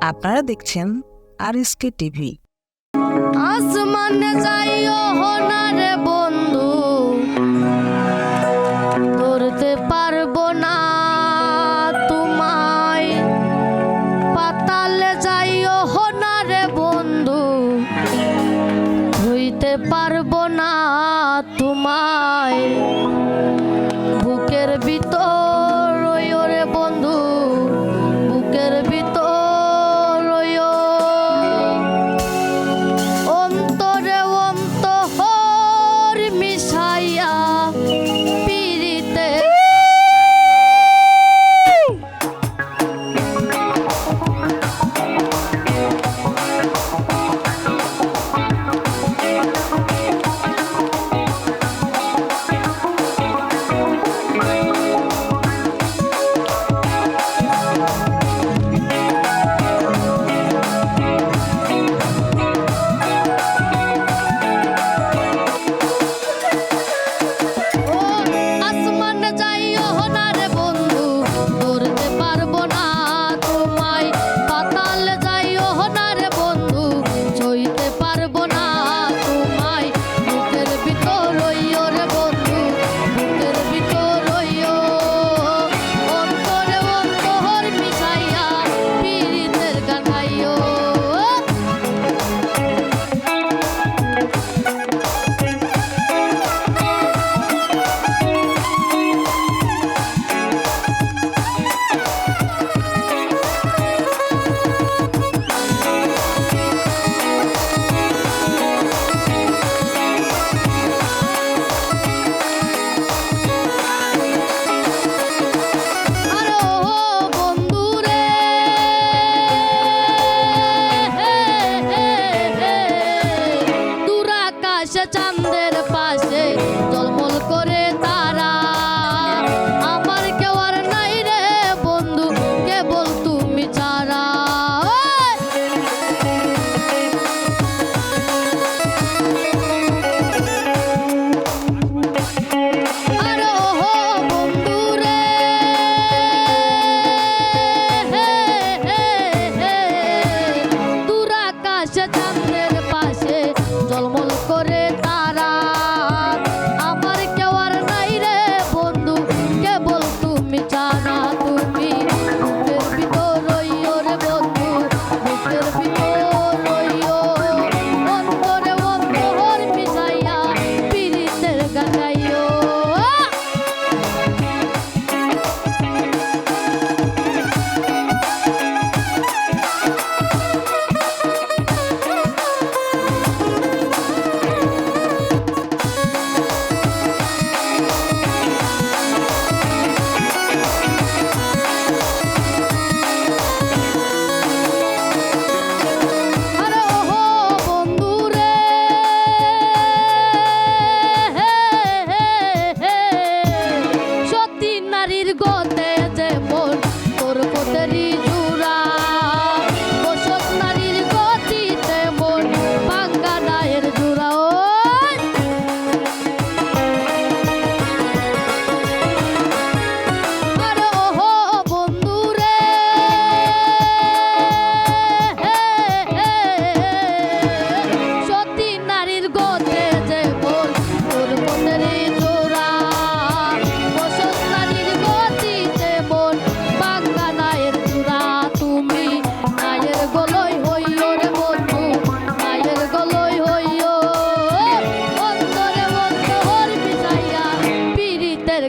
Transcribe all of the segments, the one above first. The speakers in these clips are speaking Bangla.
আপনারা দেখছেন আর এস কে টিভি বন্ধু পারব না তোমায়। বন্ধু, ধুইতে পারব না তোমায়। বুকের ভিতর আসে চান্দের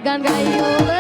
pegando aí o